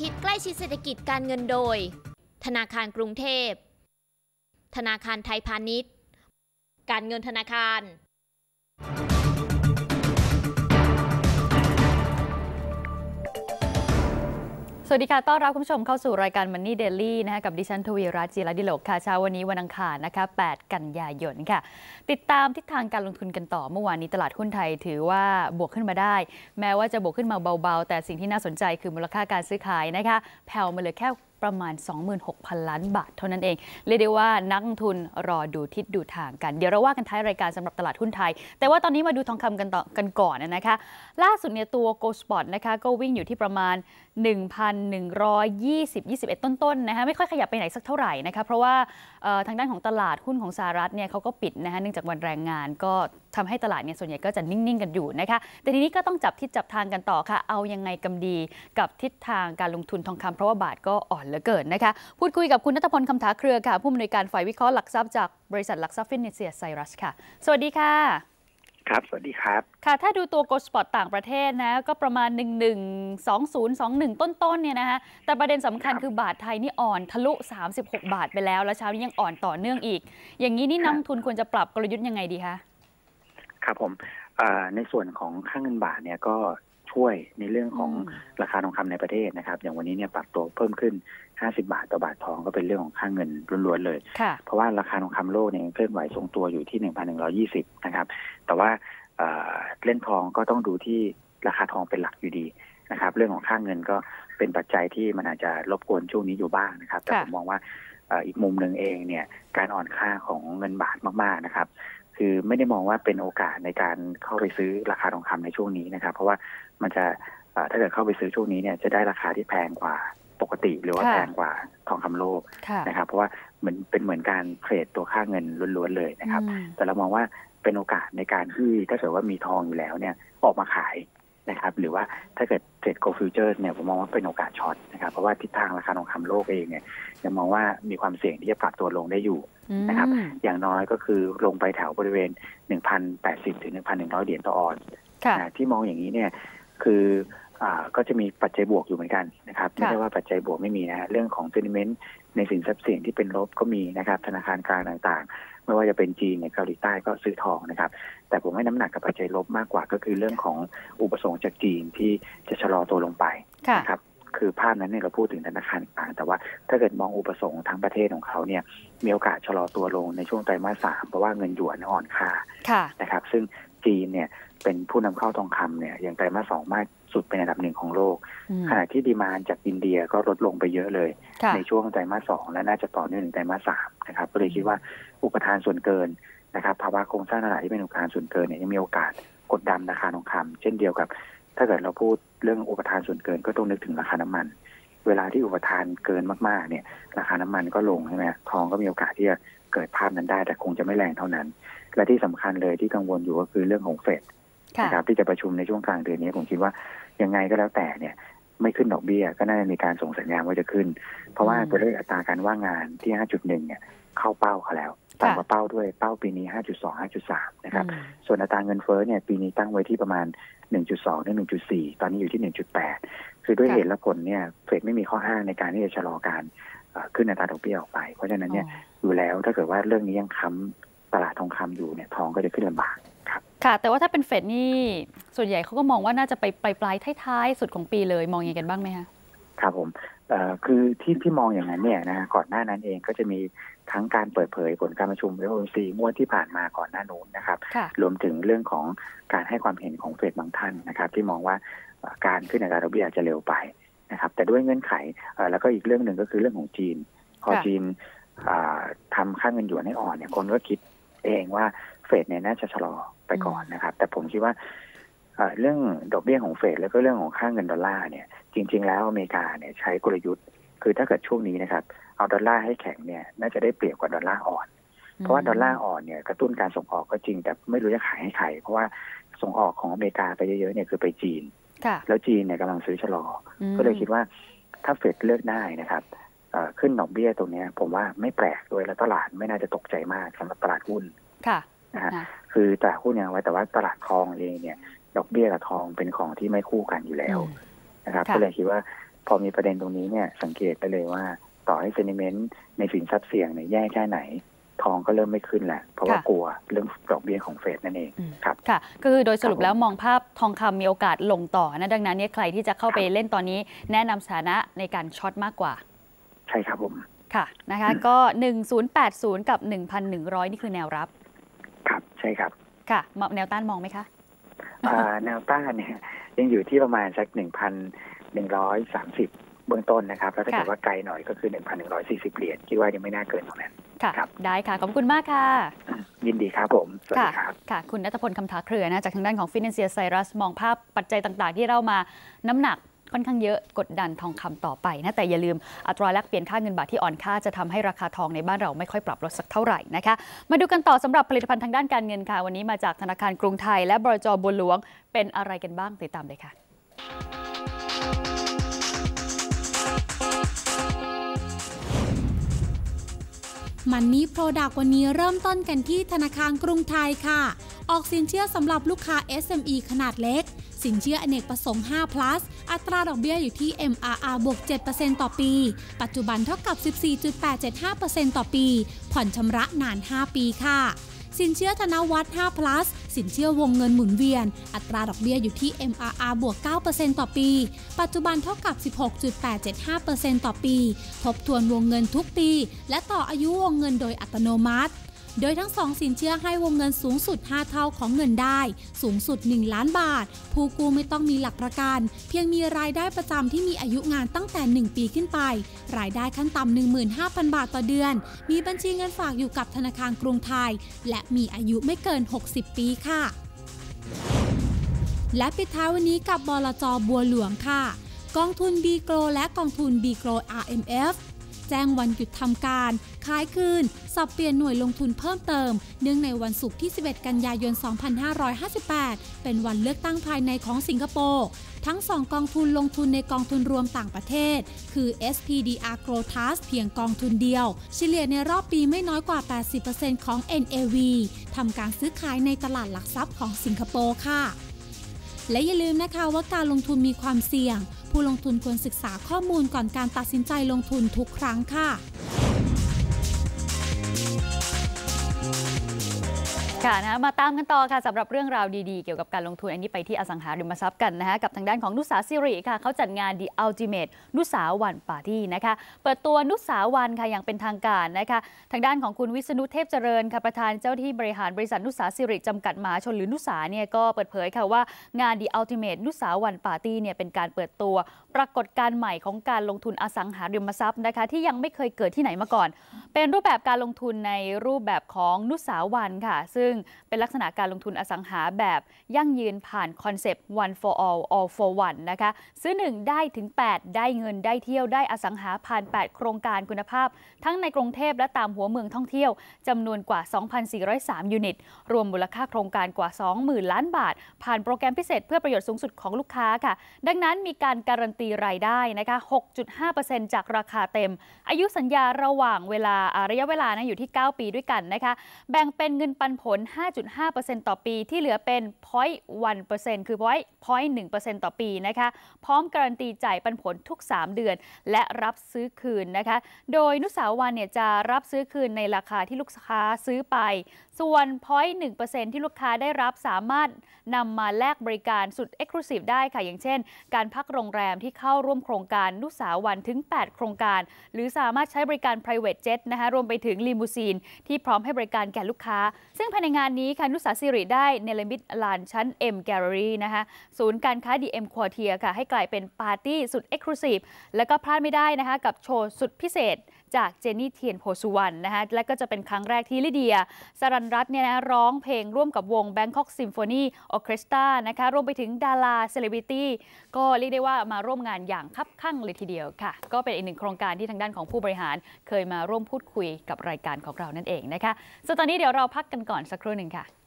คิดใกล้ชิดเศรษฐกิจการเงินโดย ธนาคารกรุงเทพ ธนาคารไทยพาณิชย์ การเงินธนาคาร สวัสดีค่ะ ต้อนรับคุณผู้ชมเข้าสู่รายการ Money Daily นะคะกับดิฉันทวีรัตน์จีรดิโลกค่ะเช้าวันนี้วันอังคารนะคะ 8 กันยายนค่ะ ติดตามทิศทางการลงทุนกันต่อ เมื่อวานนี้ตลาดหุ้นไทยถือว่าบวกขึ้นมาได้ แม้ว่าจะบวกขึ้นมาเบาๆ แต่สิ่งที่น่าสนใจคือมูลค่าการซื้อขายนะคะ แผ่วมาเหลือแค่ ประมาณ 26,000 ล้านบาท เท่านั้นเอง เรียกได้ว่านักทุนรอดูทิศดูทางกัน เดี๋ยวเราว่ากันท้ายรายการสำหรับตลาดหุ้นไทย แต่ว่าตอนนี้มาดูทองคำกันต่อกันก่อนนะคะ ล่าสุดเนี่ยตัว Gold Spot นะคะก็วิ่งอยู่ที่ประมาณ 1,120 21 ต้นๆนะคะไม่ค่อยขยับไปไหนสักเท่าไหร่นะคะเพราะว่าทางด้านของตลาดหุ้นของสหรัฐเนี่ยเขาก็ปิดนะคะเนื่องจากวันแรงงานก็ทำให้ตลาดเนี่ยส่วนใหญ่ก็จะนิ่ง ๆ กันอยู่นะคะ แต่ทีนี้ก็ต้องจับทิศจับทางกันต่อค่ะ เอายังไงกำดีกับทิศทางการลงทุนทองคำเพราะว่าบาทก็อ่อนเหลือเกินนะคะ พูดคุยกับคุณนัทพลคำถาเครือค่ะ ผู้อำนวยการฝ่ายวิเคราะห์หลักทรัพย์จากบริษัทหลักทรัพย์ฟินเนเซียไซรัสค่ะ สวัสดีค่ะ ครับ สวัสดีครับ ค่ะ ถ้าดูตัวโกลสปอร์ตต่างประเทศนะ ก็ประมาณ 1 1 2 0 2 1 ต้นๆเนี่ยนะคะ แต่ประเด็นสำคัญคือบาทไทยนี่อ่อนทะลุ 36 บาทไปแล้ว แล้วเช้านี้ยังอ่อนต่อเนื่องอีก อย่างนี้นี่นักทุนควรจะปรับกลยุทธ์ยังไงดีคะ ครับผมในส่วนของค่างเงินบาทเนี่ยก็ช่วยในเรื่องของราคาทองคำในประเทศนะครับ อย่างวันนี้เนี่ยปรับตัวเพิ่มขึ้น 50 บาทต่อบาททองก็เป็นเรื่องของค่างเงินล้วนๆเลย เพราะว่าราคาทองคำโลกเนี่ยเคลื่อนไหวทรงตัวอยู่ที่ 1,120 นะครับ แต่ว่าเล่นทองก็ต้องดูที่ราคาทองเป็นหลักอยู่ดีนะครับ เรื่องของค่างเงินก็เป็นปัจจัยที่มันอาจจะรบกวนช่วงนี้อยู่บ้างนะครับ แต่ผมมองว่าอีกมุมหนึ่งเองเนี่ยการอ่อนค่าของเงินบาทมากๆนะครับ คือไม่ได้มองว่าเป็นโอกาสในการเข้าไปซื้อราคาทองคำในช่วงนี้นะครับ เพราะว่ามันจะถ้าเกิดเข้าไปซื้อช่วงนี้เนี่ยจะได้ราคาที่แพงกว่าปกติหรือว่าแพงกว่าทองคำโลกนะครับ เพราะว่าเหมือนเป็นเหมือนการเทรดตัวค่าเงินล้วนๆเลยนะครับ แต่เรามองว่าเป็นโอกาสในการที่ถ้าเกิดว่ามีทองอยู่แล้วเนี่ยออกมาขายนะครับ หรือว่าถ้าเกิดเทรดโกลฟิวเจอร์เนี่ยผมมองว่าเป็นโอกาสช็อตนะครับ เพราะว่าทิศทางราคาทองคำโลกเองเนี่ยยังมองว่ามีความเสี่ยงที่จะปรับตัวลงได้อยู่ นะครับ อย่างน้อยก็คือลงไปแถวบริเวณ 1,080 ถึง 1,100 เหรียญต่อออนที่มองอย่างนี้เนี่ยคืออ่าก็จะมีปัจจัยบวกอยู่เหมือนกันนะครับไม่ใช่ว่าปัจจัยบวกไม่มีนะเรื่องของเซนิเมนต์ในสินทรัพย์สินที่เป็นลบก็มีนะครับ ธนาคารกลางต่างๆ ไม่ว่าจะเป็นจีนในเกาหลีใต้ก็ซื้อทองนะครับ แต่ผมให้น้ำหนักกับปัจจัยลบมากกว่าก็คือเรื่องของอุปสงค์จากจีนที่จะชะลอตัวลงไปนะครับ คือภาพนั้นเนี่ยเราพูดถึงธนาคารต่างแต่ว่าถ้าเกิดมองอุปสงค์ทั้งประเทศของเขาเนี่ยมีโอกาสชะลอตัวลงในช่วงไตรมาสสามเพราะว่าเงินหยวนอ่อนค่านะครับ ซึ่งจีนเนี่ยเป็นผู้นำเข้าทองคำเนี่ยอย่างไตรมาสสองมากสุดเป็นอันดับหนึ่งของโลก ขณะที่ดีมานจากอินเดียก็ลดลงไปเยอะเลย ในช่วงไตรมาสสองและน่าจะต่อเนื่องถึงไตรมาสสามนะครับก็เลยคิดว่าอุปทานส่วนเกินนะครับภาวะโครงสร้างตลาดที่เป็นอุปทานส่วนเกินเนี่ยยังมีโอกาสกดดันราคาทองคำเช่นเดียวกับ ถ้าเกิดเราพูดเรื่องอุปทานส่วนเกินก็ต้องนึกถึงราคาน้ำมัน เวลาที่อุปทานเกินมากๆเนี่ย ราคาน้ำมันก็ลงใช่ไหมทองก็มีโอกาสที่จะเกิดภาพนั้นได้ แต่คงจะไม่แรงเท่านั้น และที่สำคัญเลยที่กังวลอยู่ก็คือเรื่องของเฟดนะครับที่จะประชุมในช่วงกลางเดือนนี้ผมคิดว่ายังไงก็แล้วแต่เนี่ยไม่ขึ้นดอกเบี้ยก็น่าจะมีการส่งสัญญาณว่าจะขึ้น เพราะว่าตัวเลขอัตราการว่างงานที่ 5.1 เนี่ยเข้าเป้าเขาแล้ว ต่ำกว่าเป้าด้วยเป้าปีนี้ 5.2 5.3 นะครับ ส่วนอัตราเงินเฟ้อเนี่ยปีนี้ตั้งไว้ที่ประมาณ 1.2ถึง1.4 ตอนนี้อยู่ที่ 1.8 คือด้วยเหตุและผลเนี่ยเฟดไม่มีข้อห้างในการที่จะชะลอการขึ้นอัตราดอกเบี้ยออกไป เพราะฉะนั้นเนี่ยอยู่แล้วถ้าเกิดว่าเรื่องนี้ยังค้ำตลาดทองคำอยู่เนี่ยทองก็จะขึ้นลำบากค่ะ แต่ว่าถ้าเป็นเฟดนี่ส่วนใหญ่เขาก็มองว่าน่าจะไปปลายปลายท้ายๆสุดของปีเลยมองอย่างกันบ้างไหมคะ ครับผมคือที่ที่มองอย่างนั้นเนี่ยนะก่อนหน้านั้นเองก็จะมีทั้งการเปิดเผยผลการประชุมเอโอซีงวดที่ผ่านมาก่อนหน้านู้นนะครับ รวมถึงเรื่องของการให้ความเห็นของเฟดบางท่านนะครับ ที่มองว่าการขึ้นอัตราดอกเบี้ยจะเร็วไปนะครับ แต่ด้วยเงื่อนไขแล้วก็อีกเรื่องหนึ่งก็คือเรื่องของจีน พอจีนทำค่าเงินหยวนให้อ่อนเนี่ยคนก็คิดเองว่าเฟดเนี่ยน่าจะชะลอไปก่อนนะครับ แต่ผมคิดว่า เรื่องดอกเบี้ยของเฟดแล้วก็เรื่องของค่าเงินดอลลาร์เนี่ยจริง ๆ แล้วอเมริกาเนี่ยใช้กลยุทธ์ คือถ้าเกิดช่วงนี้นะครับเอาดอลลาร์ให้แข็งเนี่ยน่าจะได้เปรียบกว่าดอลลาร์อ่อน เพราะว่าดอลลาร์อ่อนเนี่ยกระตุ้นการส่งออกก็จริง แต่ไม่รู้จะขายให้ใครเพราะว่าส่งออกของอเมริกาไปเยอะๆเนี่ยคือไปจีน แล้วจีนเนี่ยกำลังซื้อชะลอ ก็เลยคิดว่าถ้าเฟดเลือกได้นะครับขึ้นดอกเบี้ยตรงนี้ผมว่าไม่แปลกด้วยแล้วตลาดไม่น่าจะตกใจมากสำหรับตลาดหุ้นนะฮะคือตลาดหุ้นยังไว้แต่ว่าตลาดทองเองเนี่ย ดอกเบี้ยกับทองเป็นของที่ไม่คู่กันอยู่แล้วนะครับ ก็เลยคิดว่าพอมีประเด็นตรงนี้เนี่ยสังเกตได้เลยว่าต่อให้เซนิเมนต์ในสินทรัพย์เสี่ยงเนี่ยแย่แค่ไหน ทองก็เริ่มไม่ขึ้นแหละ เพราะว่าค่ะกลัวเรื่องดอกเบี้ยของเฟดนั่นเองอืมครับค่ะก็คือโดยสรุปครับผมแล้วมองภาพทองคำมีโอกาสลงต่อนะดังนั้นเนี่ยใครที่จะเข้าไปเล่นตอนนี้แนะนำสถานะในการช็อตมากกว่า ใช่ครับผมค่ะนะคะก็ 1080 กับ 1,100 นี่คือแนวรับ ครับใช่ครับค่ะมแนวต้านมองไหมคะอ่า แนวต้านเนี่ยยังอยู่ที่ประมาณสักหนึ่งพันหนึ่งร้อยสามสิบเบื้องต้นนะครับ แล้วถ้าเกิดค่ะว่าไกลหน่อยก็คือหนึ่งพันหนึ่งร้อยสี่สิบเหรียญคิดว่ายังไม่น่าเกินตรงนั้นค่ะครับได้ค่ะ ขอบคุณมากค่ะ ยินดีครับผม สวัสค่ะดีครับ ค่ะ คุณนัทพลคำถาเครือนะ จากทางด้านของ Financial Cyrus มองภาพปัจจัยต่างๆ ที่เรามาน้ำหนัก ค่อนข้างเยอะกดดันทองคำต่อไปนะแต่อย่าลืมอัตราแลกเปลี่ยนค่าเงินบาทที่อ่อนค่าจะทำให้ราคาทองในบ้านเราไม่ค่อยปรับลดสักเท่าไหร่นะคะมาดูกันต่อสำหรับผลิตภัณฑ์ทางด้านการเงินค่ะวันนี้มาจากธนาคารกรุงไทย และบรจบัวหลวงเป็นอะไรกันบ้างติดตามเลยค่ะ มันนี่โปรดักวันนี้เริ่มต้นกันที่ธนาคารกรุงไทยค่ะ ออกสินเชื่อสำหรับลูกค้า SME ขนาดเล็ก สินเชื่ออเนกประสงค์ 5 plus อัตราดอกเบี้ยอยู่ที่ MRR บวก 7%ต่อปี ปัจจุบันเท่ากับ 14.875%ต่อปี ผ่อนชำระนาน 5 ปีค่ะ สินเชื่อธนวัตร5 plus สินเชื่อวงเงินหมุนเวียน อัตราดอกเบี้ยอยู่ที่ MRR บวก 9%ต่อปี ปัจจุบันเท่ากับ 16.875%ต่อปี ทบทวนวงเงินทุกปี และต่ออายุวงเงินโดยอัตโนมัติ โดยทั้งสองสินเชื่อให้วงเงินสูงสุด 5 เท่าของเงินได้ สูงสุด 1 ล้านบาท ผู้กู้ไม่ต้องมีหลักประกัน เพียงมีรายได้ประจำที่มีอายุงานตั้งแต่ 1 ปีขึ้นไป รายได้ขั้นต่ำ15,000 บาทต่อเดือน มีบัญชีเงินฝากอยู่กับธนาคารกรุงไทย และมีอายุไม่เกิน 60 ปีค่ะและปิดท้ายวันนี้กับบลจบัวหลวงค่ะ กองทุน b ีโกและกองทุน b ีโก RMF แจ้งวันหยุดทำการ ขายคืน สับเปลี่ยนหน่วยลงทุนเพิ่มเติม เนื่องในวันศุกร์ที่ 11 กันยายน 2558 เป็นวันเลือกตั้งภายในของสิงคโปร์ ทั้ง 2 กองทุนลงทุนในกองทุนรวมต่างประเทศ คือ SPDR Growth Trust เพียงกองทุนเดียว เฉลี่ยในรอบปีไม่น้อยกว่า 80%ของ NAV ทำการซื้อขายในตลาดหลักทรัพย์ของสิงคโปร์ค่ะ และอย่าลืมนะคะว่าการลงทุนมีความเสี่ยง ผู้ลงทุนควรศึกษาข้อมูลก่อนการตัดสินใจลงทุนทุกครั้งค่ะ ค่ะนะมาตามกันต่อค่ะสำหรับเรื่องราวดีๆ เกี่ยวกับการลงทุนอันนี้ไปที่อสังหาริมทรัพย์กันนะคะกับทางด้านของนุสาสิริค่ะเขาจัดงาน The Ultimate นุสาวันปาร์ตี้นะคะ เปิดตัวนุสาวันค่ะอย่างเป็นทางการนะคะ ทางด้านของคุณวิษณุเทพเจริญค่ะประธานเจ้าที่บริหารบริษัทนุสาสิริจำกัดมหาชนหรือนุสาเนี่ยก็เปิดเผยค่ะว่างาน The Ultimate นุสาวันปาร์ตี้เนี่ยเป็นการเปิดตัว ปรากฏการใหม่ของการลงทุนอสังหาริมทรัพย์นะคะ ที่ยังไม่เคยเกิดที่ไหนมาก่อน เป็นรูปแบบการลงทุนในรูปแบบของนุสาวันค่ะ ซึ่งเป็นลักษณะการลงทุนอสังหาแบบยั่งยืนผ่านคอนเซปต์ one for all all for one นะคะซื้อ 1 ได้ถึง 8 ได้เงินได้เที่ยวได้อสังหาผ่าน 8 โครงการคุณภาพ ทั้งในกรุงเทพและตามหัวเมืองท่องเที่ยวจำนวนกว่า 2,403 ยูนิต รวมมูลค่าโครงการกว่า 20,000 ล้านบาท ผ่านโปรแกรมพิเศษเพื่อประโยชน์สูงสุดของลูกค้าค่ะ ดังนั้นมีการการันตีรายได้นะคะ 6.5%จากราคาเต็ม อายุสัญญาระหว่างเวลาอ่าระยะเวลานะอยู่ที่ 9 ปีด้วยกันนะคะ แบ่งเป็นเงินปันผล5.5%ต่อปีที่เหลือเป็น 0.1%คือ 0.1%ต่อปีนะคะ พร้อมการันตีจ่ายปันผลทุก 3 เดือน และรับซื้อคืนนะคะ โดยนุสาวันเนี่ยจะรับซื้อคืนในราคาที่ลูกค้าซื้อไป ส่วน0.1%ที่ลูกค้าได้รับสามารถนำมาแลกบริการสุด Exclusive ได้ค่ะ อย่างเช่น การพักโรงแรมที่เข้าร่วมโครงการนุสาวันถึง 8 โครงการ หรือสามารถใช้บริการ private jet นะคะรวมไปถึงลีมูซีน ที่พร้อมให้บริการแก่ลูกค้า ซึ่งภายในงานนี้ค่ะนุสาสิริได้เนลมิตลานชั้น M Gallery นะคะศูนย์การค้า DM Quartier ค่ะให้กลายเป็นปาร์ตี้สุด Exclusive แล้วก็พลาดไม่ได้นะคะกับโชว์สุดพิเศษ จากเจนนี่เทียนโพสุวรรณนะคะและก็จะเป็นครั้งแรกที่ลิเดียสรันรัตน์เนี่ยนะร้องเพลงร่วมกับวง Bangkok Symphony Orchestra นะคะรวมไปถึงดาราเซเลบริตี้ก็เรียกได้ว่ามาร่วมงานอย่างคับข้างเลยทีเดียวค่ะ ก็เป็นอีกหนึ่งโครงการที่ทางด้านของผู้บริหาร เคยมาร่วมพูดคุยกับรายการของเรานั่นเองนะคะส่วนตอนนี้เดี๋ยวเราพักกันก่อนสักครู่หนึ่งค่ะ